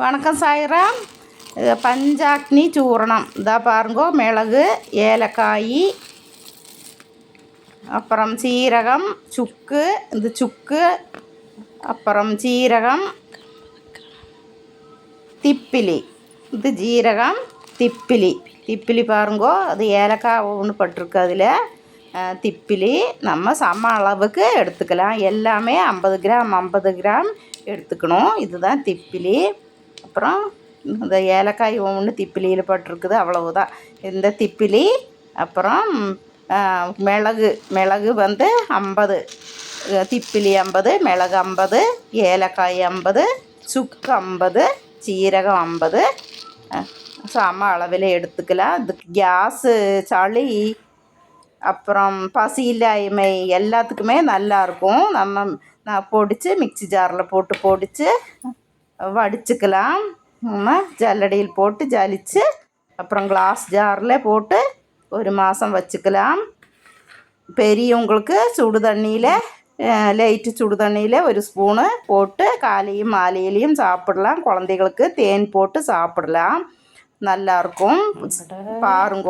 வணக்கம் சாய்ராம். இது பஞ்சாக்னி சூரணம். இதா பாருங்கோ மிளகு ஏலக்காய் அப்புறம் சீரகம் சுக்கு இந்த சுக்கு அப்புறம் சீரகம் திப்பிலி. இது ஜீரகம் திப்பிலி. திப்பிலி பாருங்கோ அது ஏலக்காய் ஒன்று பட்டிருக்கு அதில். திப்பிலி நம்ம சம அளவுக்கு எடுத்துக்கலாம். எல்லாமே ஐம்பது கிராம் ஐம்பது கிராம் எடுத்துக்கணும். இதுதான் திப்பிலி. அப்புறம் இந்த ஏலக்காய் ஒன்று திப்பிலியில் பட்டிருக்குது அவ்வளவுதான். இந்த திப்பிலி அப்புறம் மிளகு மிளகு வந்து ஐம்பது. திப்பிலி ஐம்பது மிளகு ஐம்பது ஏலக்காய் ஐம்பது சுக்கு ஐம்பது சீரகம் ஐம்பது. சம அளவில் எடுத்துக்கலாம். இதுக்கு கேஸு சளி அப்புறம் பசி எல்லாத்துக்குமே நல்லாயிருக்கும் நம்ம நான் பொடிச்சு மிக்ஸி ஜாரில் போட்டு பொடிச்சு வடிச்சுக்கலாம். நம்ம ஜல்லடியில் போட்டு ஜலிச்சு அப்புறம் கிளாஸ் ஜாரில் போட்டு ஒரு மாதம் வச்சுக்கலாம். பெரியவங்களுக்கு சுடு தண்ணியில் லைட்டு சுடு தண்ணியில் ஒரு ஸ்பூனு போட்டு காலையும் மாலையிலையும் சாப்பிடலாம். குழந்தைகளுக்கு தேன் போட்டு சாப்பிடலாம். நல்லாயிருக்கும் பாருங்கோ.